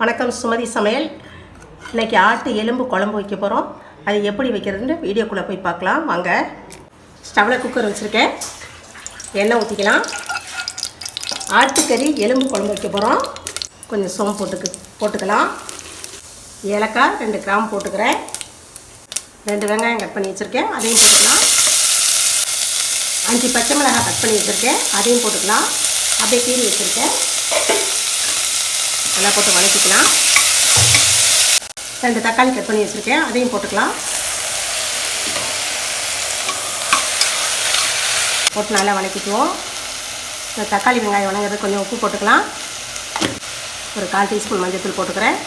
வணக்கம் சுமதி சமையல். இன்றைக்கி ஆட்டு எலும்பு குழம்பு வைக்க போகிறோம் அது எப்படி வைக்கிறதுன்னு வீடியோக்குள்ளே போய் பார்க்கலாம். வாங்க. ஸ்டவ்வில் குக்கர் வச்சுருக்கேன். எண்ணெய் ஊற்றிக்கலாம் ஆட்டுக்கறி எலும்பு குழம்பு வைக்க போகிறோம் கொஞ்சம் சோம்பு போட்டுக்கு போட்டுக்கலாம். ஏலக்காய் ரெண்டு கிராம் போட்டுக்கிறேன். ரெண்டு வெங்காயம் கட் பண்ணி வச்சுருக்கேன். அதையும் போட்டுக்கலாம். அஞ்சு பச்சை மிளகாய் கட் பண்ணி வச்சுருக்கேன். அதையும் போட்டுக்கலாம். அப்படியே கீறி வச்சுருக்கேன். நல்லா போட்டு வதக்கிக்கலாம். ரெண்டு தக்காளி கட் பண்ணி வச்சுருக்கேன். அதையும் போட்டுக்கலாம். போட்டு நல்லா வதக்கிக்குவோம். இந்த தக்காளி வெங்காயம் வணங்குறது கொஞ்சம் உப்பு போட்டுக்கலாம். ஒரு கால் டீஸ்பூன் மஞ்சள்தூள் போட்டுக்கிறேன்.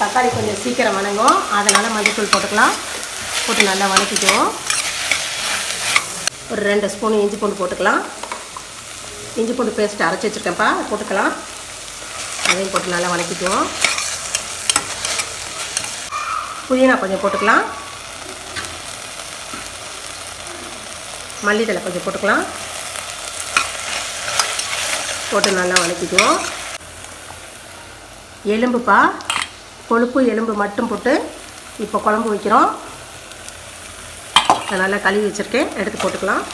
தக்காளி கொஞ்சம் சீக்கிரம் வணங்கும். அதனால் மஞ்சள்தூள் போட்டுக்கலாம். போட்டு நல்லா வதக்கிக்குவோம். ஒரு ரெண்டு ஸ்பூன் இஞ்சி பூண்டு போட்டுக்கலாம். இஞ்சி பூண்டு பேஸ்ட்டு அரைச்சி வச்சுருக்கேன்ப்பா போட்டுக்கலாம். அதையும் போட்டு நல்லா வதக்கிக்குவோம் புதினா கொஞ்சம் போட்டுக்கலாம். மல்லித்தலை கொஞ்சம் போட்டுக்கலாம். போட்டு நல்லா வதக்கிக்குவோம் எலும்புப்பா கொழுப்பு எலும்பு மட்டும் போட்டு இப்போ குழம்பு வைக்கிறோம். நல்லா கழுவி வச்சுருக்கேன். எடுத்து போட்டுக்கலாம்.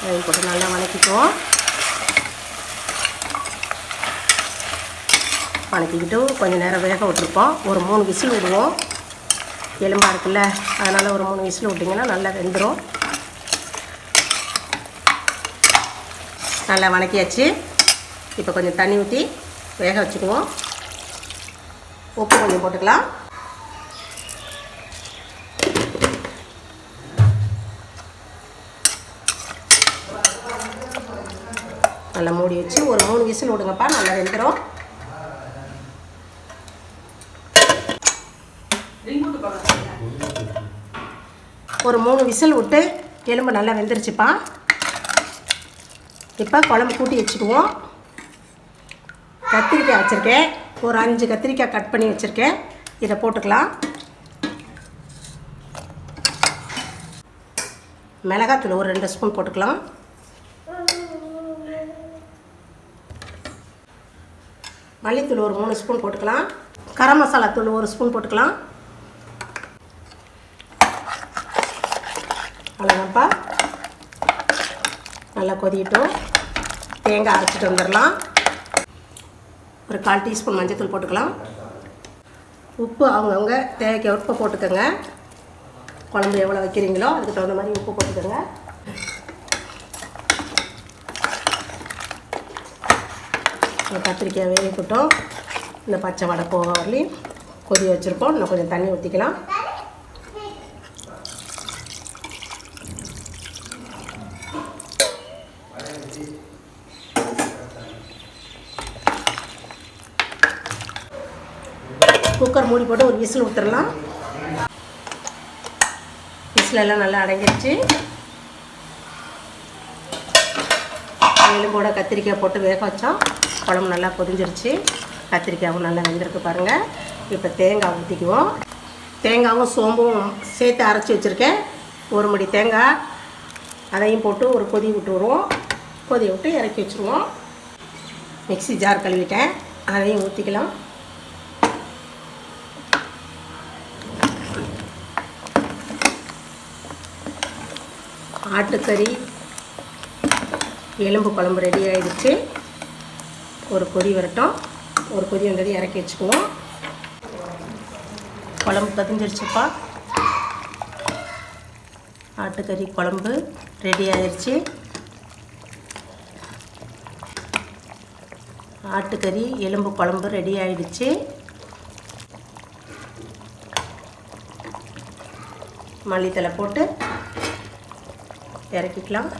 அதையும் போட்டு நல்லா வதக்கிக்குவோம் வதக்கிக்கிட்டு கொஞ்சம் நேரம் வேக விட்டுருப்போம். ஒரு மூணு விசில் விடுவோம். எலும்பாக இருக்குல்ல அதனால் ஒரு மூணு விசில் விட்டிங்கன்னா நல்லா வெந்துடும் நல்லா வதக்கியாச்சு இப்போ கொஞ்சம் தண்ணி ஊற்றி வேக வச்சுக்குவோம். உப்பு கொஞ்சம் போட்டுக்கலாம். நல்லா மூடி வச்சு ஒரு மூணு விசில் விடுங்கப்பா நல்லா வெந்துடும் ஒரு மூணு விசில் விட்டு எலும்பு நல்லா வெந்துருச்சுப்பா. இப்போ குழம்பு கூட்டி வச்சுக்குவோம். கத்திரிக்காய் வச்சுருக்கேன். ஒரு அஞ்சு கத்திரிக்காய் கட் பண்ணி வச்சுருக்கேன். இதை போட்டுக்கலாம். மிளகாத்தூள் ஒரு ரெண்டு ஸ்பூன் போட்டுக்கலாம். மல்லித்தூள் ஒரு மூணு ஸ்பூன் போட்டுக்கலாம். கரம் மசாலா தூள் ஒரு ஸ்பூன் போட்டுக்கலாம். அவ்வளோதான்ப்பா நல்லா கொதிக்கட்டும். தேங்காய் அரைச்சிட்டு வந்துடலாம். ஒரு கால் டீஸ்பூன் மஞ்சத்தூள் போட்டுக்கலாம். உப்பு அவங்கவுங்க தேவைக்கு உப்பு போட்டுக்கோங்க. குழம்பு எவ்வளோ வைக்கிறீங்களோ அதுக்கு தகுந்த மாதிரி உப்பு போட்டுக்கோங்க. இந்த கத்திரிக்காய் வேகட்டும். இந்த பச்சை வடை போக வரலையும் கொதி வச்சுருப்போம் இன்னும் கொஞ்சம் தண்ணி ஊற்றிக்கலாம் குக்கர் மூடி போட்டு ஒரு விசில் ஊற்றுடலாம் விசில் எல்லாம் நல்லா அடங்கிடுச்சு எலும்போட கத்திரிக்காய் போட்டு வேக வச்சோம். குழம்பு நல்லா பொதிஞ்சிருச்சு கத்திரிக்காயும் நல்லா வெந்திருக்கு பாருங்கள் இப்போ தேங்காய் ஊற்றிக்குவோம் தேங்காயும் சோம்பும் சேர்த்து அரைச்சி வச்சுருக்கேன். ஒரு மடி தேங்காய் அதையும் போட்டு ஒரு கொதி விட்டுருவோம் கொதி விட்டு இறக்கி வச்சுருவோம். மிக்ஸி ஜார் கழுவிட்டேன். அதையும் ஊற்றிக்கலாம் ஆட்டுக்கறி எலும்பு குழம்பு ரெடி ஆகிடுச்சு ஒரு கொதி வரட்டும். ஒரு கொதி வந்தது இறக்கி வச்சுக்குவோம். குழம்பு பதிஞ்சிருச்சுப்பா. ஆட்டுக்கறி குழம்பு ரெடி ஆயிடுச்சு ஆட்டுக்கறி எலும்பு குழம்பு ரெடி ஆயிடுச்சு. மல்லித்தலை போட்டு இறக்கிக்கலாம்.